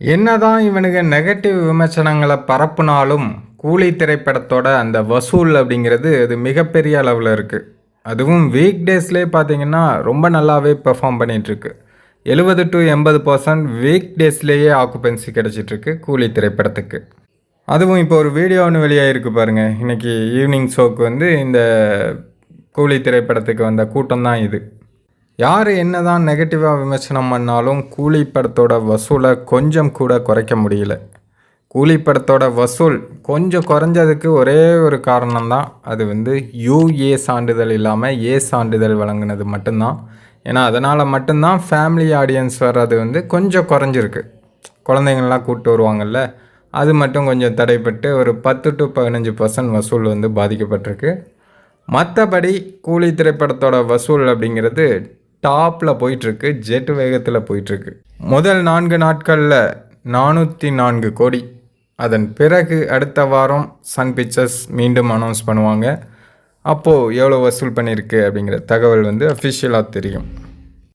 என்னதான் இவனுங்க நெகட்டிவ் விமர்சனங்களை பரப்புனாலும் கூலி திரைப்படத்தோட அந்த வசூல் அப்படிங்கிறது அது மிகப்பெரிய அளவில் இருக்குது அதுவும் வீக் டேஸ்லேயே பார்த்தீங்கன்னா ரொம்ப நல்லாவே பெர்ஃபார்ம் பண்ணிகிட்ருக்கு எழுபது டு எண்பது பர்சன்ட் வீக் டேஸ்லேயே ஆக்குபென்சி கிடச்சிட்ருக்கு கூலி திரைப்படத்துக்கு. அதுவும் இப்போ ஒரு வீடியோ ஒன்று வெளியாகிருக்கு பாருங்கள் இன்றைக்கி ஈவினிங் ஷோக்கு வந்து இந்த கூலி திரைப்படத்துக்கு வந்த கூட்டம் தான் இது. யார் என்னதான் நெகட்டிவாக விமர்சனம் பண்ணாலும் கூலி படத்தோட வசூலை கொஞ்சம் கூட குறைக்க முடியல. கூலி படத்தோட வசூல் கொஞ்சம் குறைஞ்சதுக்கு ஒரே ஒரு காரணம்தான். அது வந்து யூஏ சான்றிதழ் இல்லாமல் ஏ சான்றிதழ் வழங்கினது மட்டும்தான். ஏன்னா அதனால் மட்டும்தான் ஃபேமிலி ஆடியன்ஸ் வர்றது வந்து கொஞ்சம் குறைஞ்சிருக்கு. குழந்தைங்கள்லாம் கூப்பிட்டு வருவாங்கல்ல அது மட்டும் கொஞ்சம் தடைப்பட்டு ஒரு பத்து டு பதினஞ்சு பர்சன்ட் வசூல் வந்து பாதிக்கப்பட்டிருக்கு. மற்றபடி கூலி திரைப்படத்தோட வசூல் அப்படிங்கிறது டாப்பில் போயிட்டுருக்கு ஜெட் வேகத்தில் போயிட்டுருக்கு முதல் நான்கு நாட்களில் நானூற்றி நான்கு கோடி. அதன் பிறகு அடுத்த வாரம் சன் பிக்சர்ஸ் மீண்டும் அனௌன்ஸ் பண்ணுவாங்க. அப்போது எவ்வளோ வசூல் பண்ணியிருக்கு அப்படிங்கிற தகவல் வந்து அஃபிஷியலாக தெரியும்.